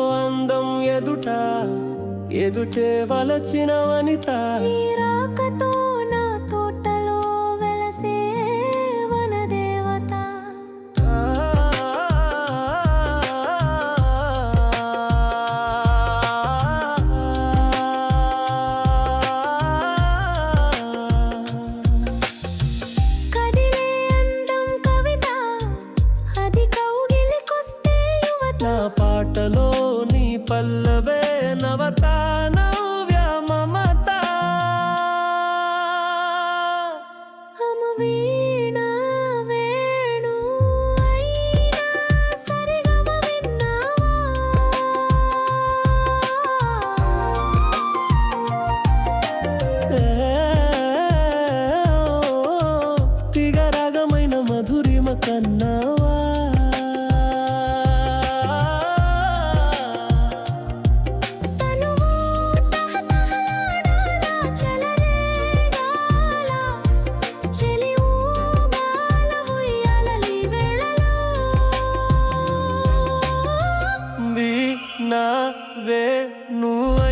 అందం ఎదుట ఎదుటే వలచిన వనిత. నీ రాకతో నా పాటలో నీ పల్లవే నవతా నవ్య మమత అమవీ no